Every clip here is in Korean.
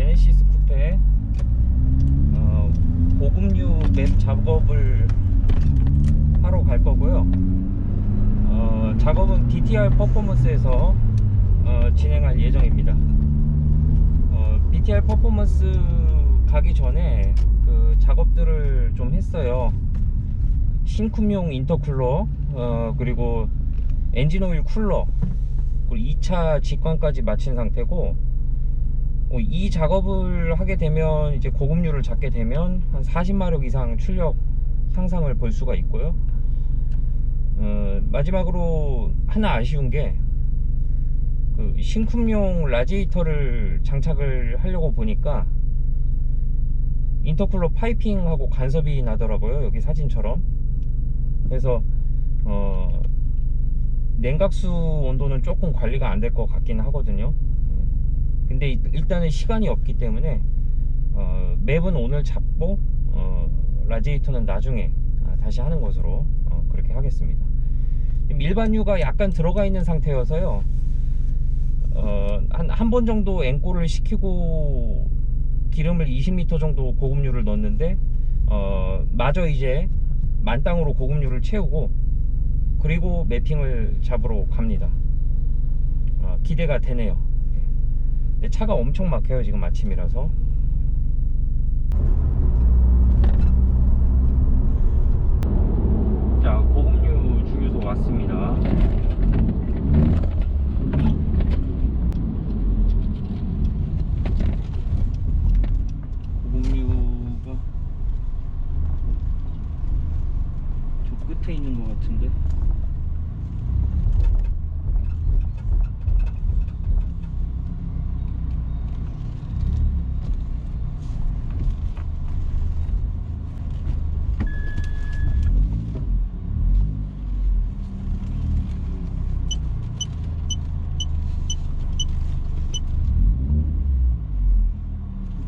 제네시스 쿠페 어, 보급류 맵 작업을 하러 갈 거고요. 어, 작업은 DTR 퍼포먼스에서 어, 진행할 예정입니다. 어, DTR 퍼포먼스 가기 전에 그 작업들을 좀 했어요. 신품용 인터쿨러 어, 그리고 엔진오일 쿨러 그리고 2차 직관까지 마친 상태고 이 작업을 하게 되면 이제 고급류를 잡게 되면 한 40마력 이상 출력 향상을 볼 수가 있고요. 어, 마지막으로 하나 아쉬운 게 그 신쿰용 라지에이터를 장착을 하려고 보니까 인터쿨러 파이핑하고 간섭이 나더라고요. 여기 사진처럼. 그래서 어, 냉각수 온도는 조금 관리가 안 될 것 같긴 하거든요. 근데 일- 일단은 시간이 없기 때문에 어, 맵은 오늘 잡고 어, 라지에이터는 나중에 아, 다시 하는 것으로 어, 그렇게 하겠습니다. 일반유가 약간 들어가 있는 상태여서요. 어, 한한 번 정도 앵꼬를 시키고 기름을 20리터 정도 고급유를 넣었는데 어, 마저 이제 만땅으로 고급유를 채우고 그리고 매핑을 잡으러 갑니다. 어, 기대가 되네요. 차가 엄청 막혀요 지금 아침이라서. 자 고급류 주유소 왔습니다. 고급류가 저 끝에 있는 것 같은데.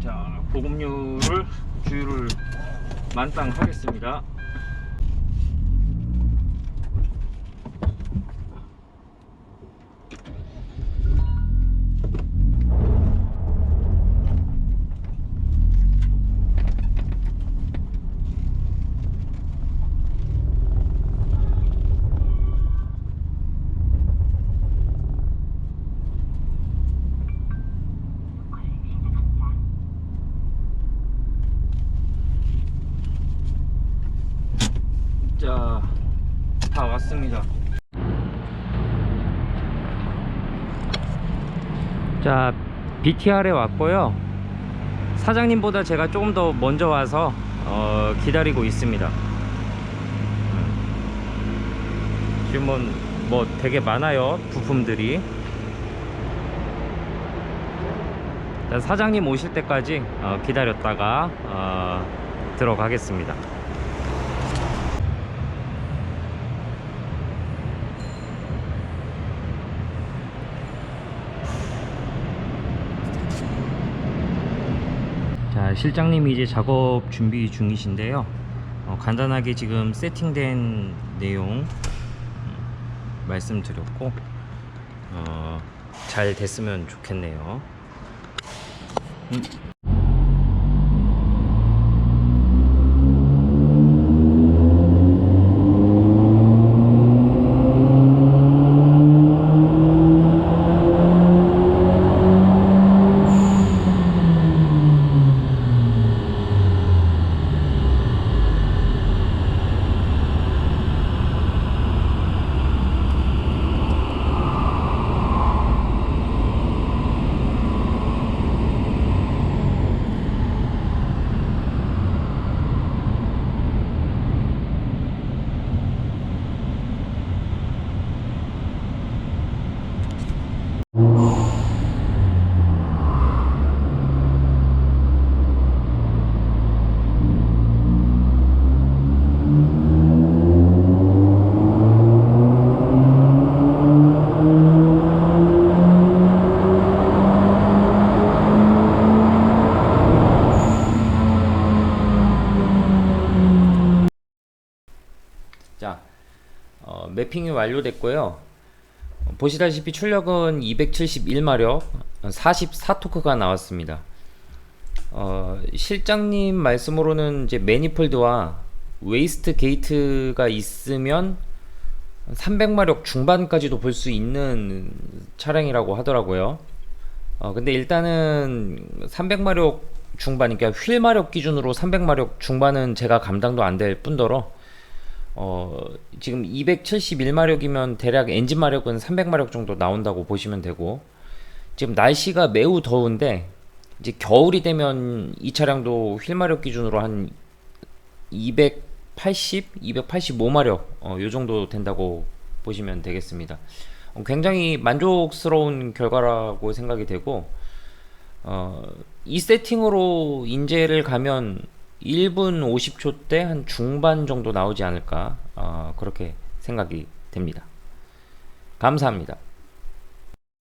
자 고급류를 주유를 만땅 하겠습니다. 자, 다 왔습니다. 자, BTR에 왔고요. 사장님보다 제가 조금 더 먼저 와서 어, 기다리고 있습니다. 음. 지금은 뭐 되게 많아요 부품들이. 사장님 오실 때까지 어, 기다렸다가 어, 들어가겠습니다. 자 실장님이 이제 작업 준비 중이신데요 어, 간단하게 지금 세팅된 내용 음, 말씀드렸고 어, 잘 됐으면 좋겠네요 음. 자, 어, 매핑이 완료됐고요. 어, 보시다시피 출력은 271마력, 44토크가 나왔습니다. 어, 실장님 말씀으로는 이제 매니폴드와 웨이스트 게이트가 있으면 300마력 중반까지도 볼 수 있는 차량이라고 하더라고요. 어, 근데 일단은 300마력 중반, 그러니까 휠 마력 기준으로 300마력 중반은 제가 감당도 안 될 뿐더러 어, 지금 271마력이면 대략 엔진 마력은 300마력 정도 나온다고 보시면 되고 지금 날씨가 매우 더운데 이제 겨울이 되면 이 차량도 휠 마력 기준으로 한 280, 285마력 어, 요 정도 된다고 보시면 되겠습니다. 어, 굉장히 만족스러운 결과라고 생각이 되고 어, 이 세팅으로 인제를 가면 1분 50초 대한 중반 정도 나오지 않을까 어, 그렇게 생각이 됩니다. 감사합니다.